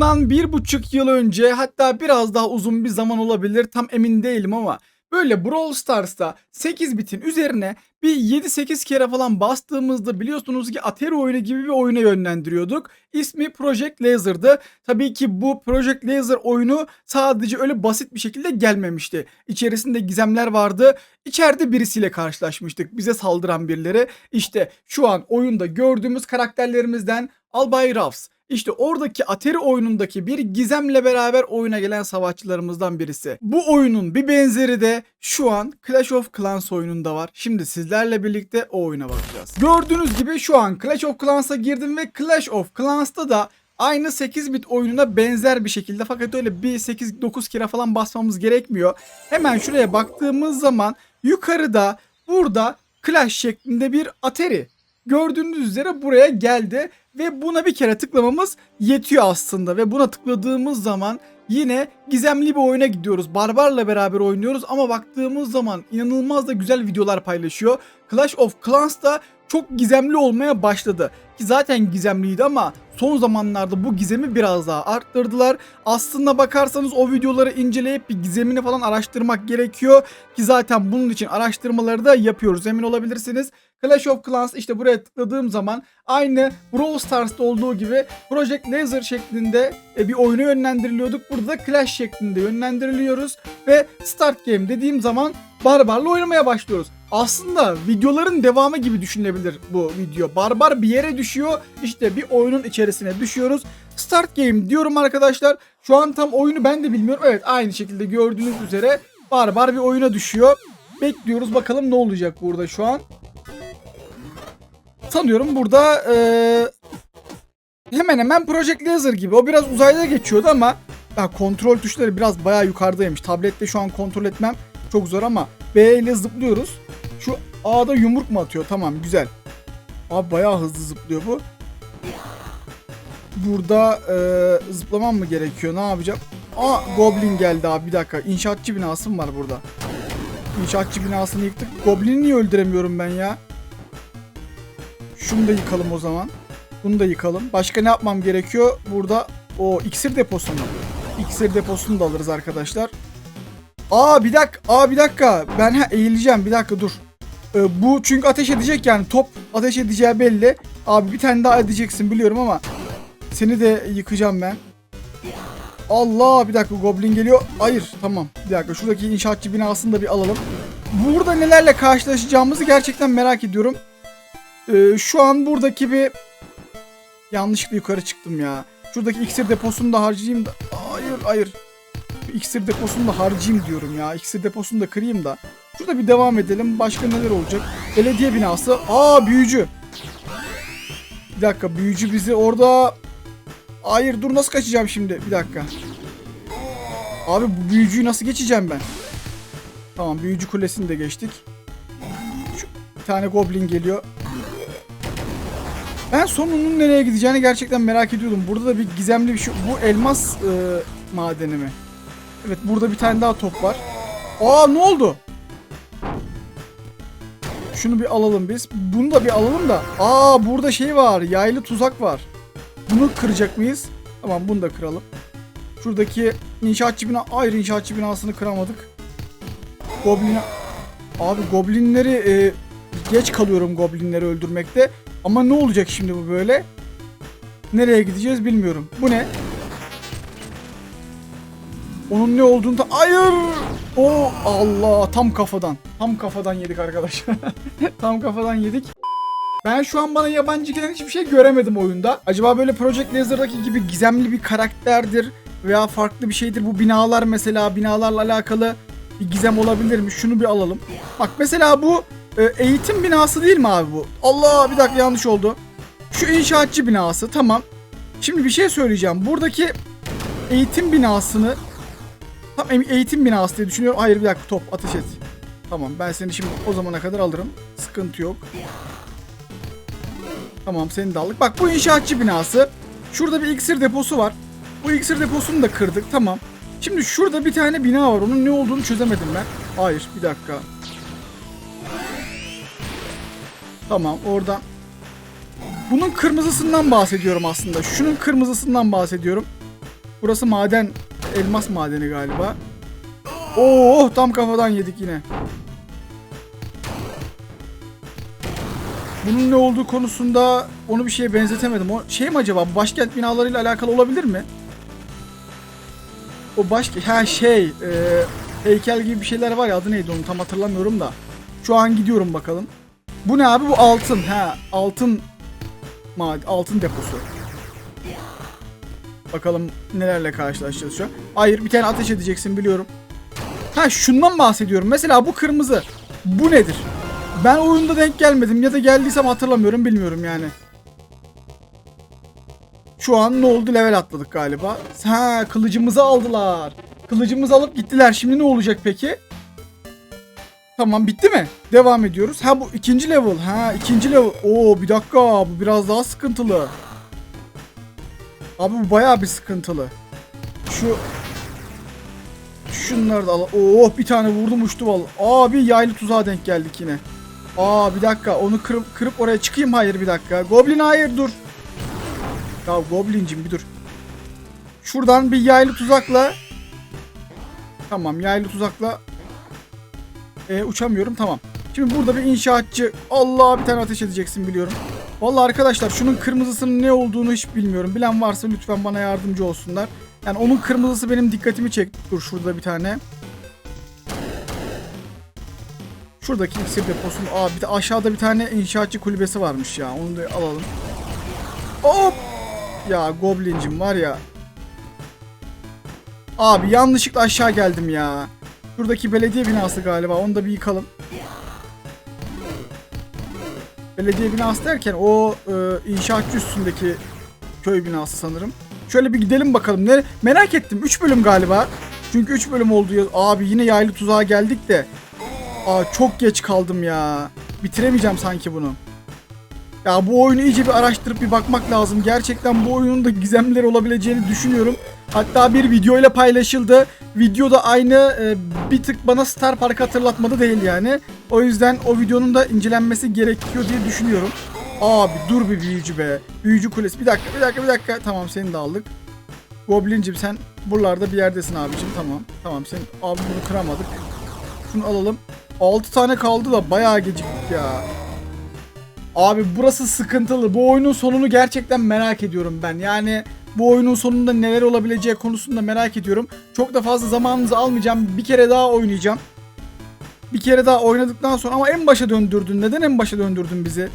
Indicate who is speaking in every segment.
Speaker 1: Bundan bir buçuk yıl önce hatta biraz daha uzun bir zaman olabilir tam emin değilim ama böyle Brawl Stars'ta 8 bitin üzerine bir 7-8 kere falan bastığımızda biliyorsunuz ki Atari oyunu gibi bir oyuna yönlendiriyorduk. İsmi Project Laser'dı. Tabii ki bu Project Laser oyunu sadece öyle basit bir şekilde gelmemişti. İçerisinde gizemler vardı. İçeride birisiyle karşılaşmıştık. Bize saldıran birileri. İşte şu an oyunda gördüğümüz karakterlerimizden Albay Ruffs. İşte oradaki Atari oyunundaki bir gizemle beraber oyuna gelen savaşçılarımızdan birisi. Bu oyunun bir benzeri de şu an Clash of Clans oyununda var. Şimdi sizlerle birlikte o oyuna bakacağız. Gördüğünüz gibi şu an Clash of Clans'a girdim ve Clash of Clans'ta da aynı 8 bit oyununa benzer bir şekilde fakat öyle bir 8-9 kere falan basmamız gerekmiyor. Hemen şuraya baktığımız zaman yukarıda burada Clash şeklinde bir Atari gördüğünüz üzere buraya geldi ve buna bir kere tıklamamız yetiyor aslında ve buna tıkladığımız zaman yine gizemli bir oyuna gidiyoruz. Barbarla beraber oynuyoruz ama baktığımız zaman inanılmaz da güzel videolar paylaşıyor. Clash of Clans da çok gizemli olmaya başladı. Ki zaten gizemliydi ama son zamanlarda bu gizemi biraz daha arttırdılar. Aslında bakarsanız o videoları inceleyip bir gizemini falan araştırmak gerekiyor. Ki zaten bunun için araştırmaları da yapıyoruz emin olabilirsiniz. Clash of Clans işte buraya tıkladığım zaman aynı Brawl Stars'ta olduğu gibi Project Laser şeklinde e, bir oyuna yönlendiriliyorduk. Burada da Clash şeklinde yönlendiriliyoruz ve Start Game dediğim zaman Barbar'la oynamaya başlıyoruz. Aslında videoların devamı gibi düşünülebilir bu video. Barbar bir yere düşüyor. İşte bir oyunun içerisine düşüyoruz. Start Game diyorum arkadaşlar. Şu an tam oyunu ben de bilmiyorum. Evet aynı şekilde gördüğünüz üzere Barbar bir oyuna düşüyor. Bekliyoruz bakalım ne olacak burada şu an. Sanıyorum burada eee, hemen hemen Project Laser gibi. O biraz uzayda geçiyordu ama ya kontrol tuşları biraz bayağı yukarıdaymış. Tablette şu an kontrol etmem çok zor ama B ile zıplıyoruz. Şu A'da yumruk mu atıyor? Tamam güzel. Abi bayağı hızlı zıplıyor bu. Burada eee zıplamam mı gerekiyor? Ne yapacağım? Aa Goblin geldi abi bir dakika. İnşaatçı binası mı var burada? İnşaatçı binasını yıktık. Goblin'i niye öldüremiyorum ben ya? Şunu da yıkalım o zaman. Bunu da yıkalım. Başka ne yapmam gerekiyor? Burada o iksir deposu mu? İksir deposunu da alırız arkadaşlar. Aa bir dakika. Aa bir dakika. Ben ha, eğileceğim. Bir dakika dur. Ee, bu çünkü ateş edecek yani. Top ateş edeceği belli. Abi bir tane daha edeceksin biliyorum ama seni de yıkacağım ben. Allah bir dakika goblin geliyor. Hayır tamam. Bir dakika şuradaki inşaatçı binasını da bir alalım. Burada nelerle karşılaşacağımızı gerçekten merak ediyorum. Ee, şu an buradaki bir yanlışlıkla yukarı çıktım ya. Şuradaki iksir deposunu da harcayayım da. Hayır hayır. Bir iksir deposunu da harcayayım diyorum ya. İksir deposunu da kırayım da. Şurada bir devam edelim. Başka neler olacak? Belediye binası. Aa büyücü. Bir dakika büyücü bizi orada... Hayır dur nasıl kaçacağım şimdi? Bir dakika. Abi bu büyücüyü nasıl geçeceğim ben? Tamam büyücü kulesini de geçtik. Şu, bir tane goblin geliyor. Ben sonunun nereye gideceğini gerçekten merak ediyordum. Burada da bir gizemli bir şey. Bu elmas e, madeni mi? Evet burada bir tane daha top var. Aa ne oldu? Şunu bir alalım biz. Bunu da bir alalım da. Aa burada şey var. Yaylı tuzak var. Bunu kıracak mıyız? Tamam bunu da kıralım. Şuradaki inşaatçı bina... Hayır inşaatçı binasını kıramadık. Goblin'e... Abi goblinleri... e, geç kalıyorum goblinleri öldürmekte. Ama ne olacak şimdi bu böyle? Nereye gideceğiz bilmiyorum. Bu ne? Onun ne olduğunu da... Hayır! O Allah! Tam kafadan. Tam kafadan yedik arkadaşlar. Tam kafadan yedik. Ben şu an bana yabancı gelen hiçbir şey göremedim oyunda. Acaba böyle Project Laser'daki gibi gizemli bir karakterdir veya farklı bir şeydir. Bu binalar mesela binalarla alakalı bir gizem olabilir mi? Şunu bir alalım. Bak mesela bu e, eğitim binası değil mi abi bu? Allah bir dakika yanlış oldu. Şu inşaatçı binası tamam. Şimdi bir şey söyleyeceğim. Buradaki eğitim binasını tam eğitim binası diye düşünüyorum. Hayır bir dakika top ateş et. Tamam ben seni şimdi o zamana kadar alırım. Sıkıntı yok. Tamam seni de aldık. Bak bu inşaatçı binası. Şurada bir iksir deposu var. Bu iksir deposunu da kırdık. Tamam. Şimdi şurada bir tane bina var. Onun ne olduğunu çözemedim ben. Hayır bir dakika. Tamam oradan. Bunun kırmızısından bahsediyorum aslında. Şunun kırmızısından bahsediyorum. Burası maden. Elmas madeni galiba. Oo tam kafadan yedik yine. Bunun ne olduğu konusunda onu bir şeye benzetemedim. O şey mi acaba? Başkent binalarıyla alakalı olabilir mi? O baş ha şey e, heykel gibi bir şeyler var ya adı neydi onu tam hatırlamıyorum da. Şu an gidiyorum bakalım. Bu ne abi? Bu altın. Ha, altın altın deposu. Bakalım nelerle karşılaşacağız şu an. Hayır, bir tane ateş edeceksin biliyorum. Ha, şundan bahsediyorum. Mesela bu kırmızı. Bu nedir? Ben oyunda denk gelmedim ya da geldiysem hatırlamıyorum bilmiyorum yani. Şu an ne oldu? Level atladık galiba. Ha, kılıcımızı aldılar. Kılıcımızı alıp gittiler. Şimdi ne olacak peki? Tamam bitti mi? Devam ediyoruz. Ha bu ikinci level. Ha ikinci level. Oo bir dakika bu biraz daha sıkıntılı. Abi bu bayağı bir sıkıntılı. Şu Şunları da al. Oh bir tane vurdum uçtu vallahi. Abi yaylı tuzağa denk geldik yine. Aa bir dakika onu kırıp, kırıp oraya çıkayım. Hayır bir dakika. Goblin hayır dur. Ya Goblincim bir dur. Şuradan bir yaylı tuzakla. Tamam yaylı tuzakla ee, uçamıyorum tamam. Şimdi burada bir inşaatçı. Allah bir tane ateş edeceksin biliyorum. Vallahi arkadaşlar şunun kırmızısının ne olduğunu hiç bilmiyorum. Bilen varsa lütfen bana yardımcı olsunlar. Yani onun kırmızısı benim dikkatimi çekti. Dur şurada bir tane. Şuradaki iksir deposunu. Aa bir de aşağıda bir tane inşaatçı kulübesi varmış ya. Onu da alalım. Hop! Ya goblincim var ya. Abi yanlışlıkla aşağı geldim ya. Şuradaki belediye binası galiba. Onu da bir yıkalım. Belediye binası derken o e, inşaatçı üstündeki köy binası sanırım. Şöyle bir gidelim bakalım. Ne merak ettim. 3 bölüm galiba. Çünkü 3 bölüm oldu. ya. Abi yine yaylı tuzağa geldik de. Aa çok geç kaldım ya. Bitiremeyeceğim sanki bunu. Ya bu oyunu iyice bir araştırıp bir bakmak lazım. Gerçekten bu oyunun da gizemleri olabileceğini düşünüyorum. Hatta bir video ile paylaşıldı. Videoda aynı e, bir tık bana Star Park hatırlatmadı değil yani. O yüzden o videonun da incelenmesi gerekiyor diye düşünüyorum. Abi dur bir büyücü be. Büyücü kulesi. Bir dakika bir dakika bir dakika. Tamam seni de aldık. Goblincim sen buralarda bir yerdesin abicim. Tamam. Tamam sen abi bunu kıramadık. Şunu alalım. 6 tane kaldı da bayağı geciktik ya. Abi burası sıkıntılı. Bu oyunun sonunu gerçekten merak ediyorum ben. Yani bu oyunun sonunda neler olabileceği konusunda merak ediyorum. Çok da fazla zamanınızı almayacağım. Bir kere daha oynayacağım. Bir kere daha oynadıktan sonra ama en başa döndürdün. Neden en başa döndürdün bizi?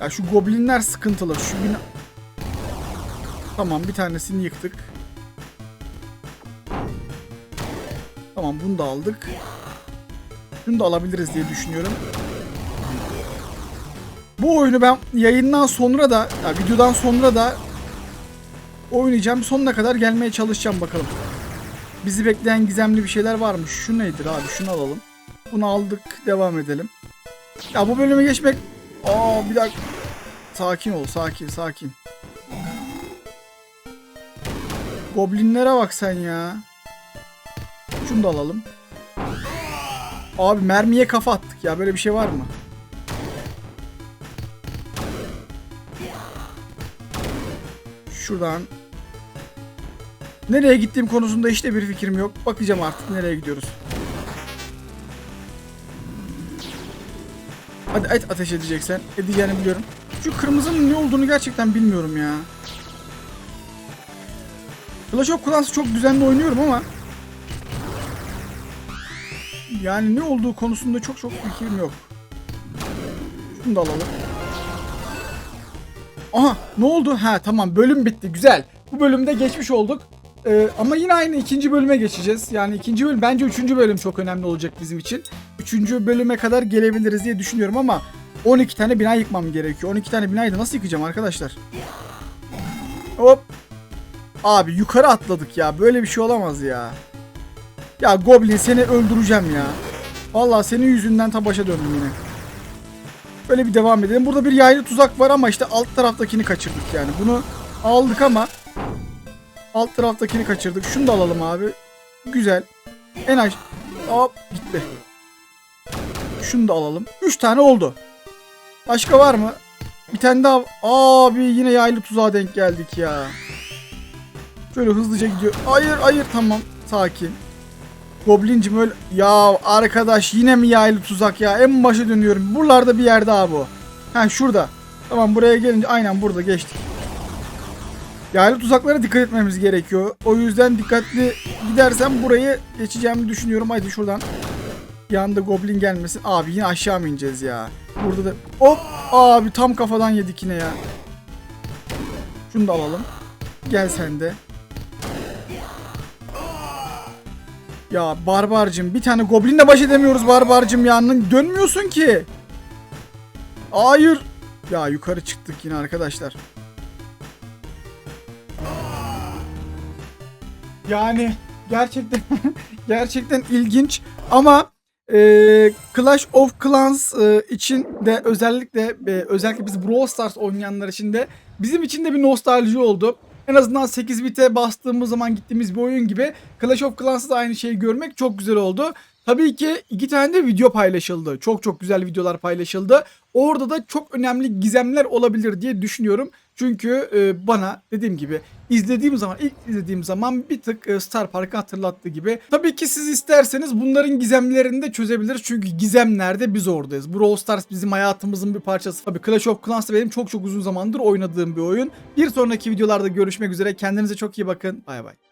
Speaker 1: Ya şu goblinler sıkıntılı. Şu bina... Tamam bir tanesini yıktık. Tamam bunu da aldık. Şunu da alabiliriz diye düşünüyorum. Bu oyunu ben yayından sonra da, ya videodan sonra da oynayacağım. Sonuna kadar gelmeye çalışacağım bakalım. Bizi bekleyen gizemli bir şeyler var mı? Şu nedir abi? Şunu alalım. Bunu aldık. Devam edelim. Ya bu bölüme geçmek... Aa bir dakika. Sakin ol. Sakin sakin. Goblinlere bak sen ya. Şunu da alalım. Abi mermiye kafa attık ya. Böyle bir şey var mı? Şuradan. Nereye gittiğim konusunda işte bir fikrim yok. Bakacağım artık nereye gidiyoruz. Hadi et ateş edeceksen. Edeceğini biliyorum. Şu kırmızının ne olduğunu gerçekten bilmiyorum ya. Clash of Clans'ı çok düzenli oynuyorum ama yani ne olduğu konusunda çok çok fikrim yok. Şunu da alalım. Aha ne oldu? Ha tamam bölüm bitti güzel. Bu bölümde geçmiş olduk. Ee, ama yine aynı ikinci bölüme geçeceğiz. Yani ikinci bölüm bence üçüncü bölüm çok önemli olacak bizim için. Üçüncü bölüme kadar gelebiliriz diye düşünüyorum ama 12 tane bina yıkmam gerekiyor. 12 tane binayı da nasıl yıkacağım arkadaşlar? Hop. Abi yukarı atladık ya. Böyle bir şey olamaz ya. Ya Goblin seni öldüreceğim ya. Vallahi senin yüzünden ta başa döndüm yine. Böyle bir devam edelim. Burada bir yaylı tuzak var ama işte alt taraftakini kaçırdık yani. Bunu aldık ama alt taraftakini kaçırdık. Şunu da alalım abi. Güzel. En aş... Hop gitti. Şunu da alalım. 3 tane oldu. Başka var mı? Bir tane daha. Abi yine yaylı tuzağa denk geldik ya. Şöyle hızlıca gidiyor. Hayır hayır tamam. Sakin. Goblincim öyle. Ya arkadaş yine mi yaylı tuzak ya? En başa dönüyorum. Buralarda bir yerde abi o. Ha şurada. Tamam buraya gelince aynen burada geçtik. Yaylı tuzaklara dikkat etmemiz gerekiyor. O yüzden dikkatli gidersem burayı geçeceğimi düşünüyorum. Haydi şuradan. Yanında goblin gelmesin. Abi yine aşağı mı ineceğiz ya? Burada da hop abi tam kafadan yedik yine ya. Şunu da alalım. Gel sen de. Ya barbarcım bir tane goblinle baş edemiyoruz barbarcım ya. Dönmüyorsun ki. Hayır. Ya yukarı çıktık yine arkadaşlar. Yani gerçekten gerçekten ilginç ama e, Clash of Clans e, için de özellikle e, özellikle biz Brawl Stars oynayanlar için de bizim için de bir nostalji oldu. En azından 8 bite bastığımız zaman gittiğimiz bir oyun gibi Clash of Clans'ta da aynı şeyi görmek çok güzel oldu. Tabii ki iki tane de video paylaşıldı. Çok çok güzel videolar paylaşıldı. Orada da çok önemli gizemler olabilir diye düşünüyorum. Çünkü e, bana dediğim gibi izlediğim zaman ilk izlediğim zaman bir tık e, Star Park'ı hatırlattı gibi. Tabii ki siz isterseniz bunların gizemlerini de çözebiliriz. Çünkü gizemlerde biz oradayız. Brawl Stars bizim hayatımızın bir parçası. Tabii Clash of Clans da benim çok çok uzun zamandır oynadığım bir oyun. Bir sonraki videolarda görüşmek üzere. Kendinize çok iyi bakın. Bay bay.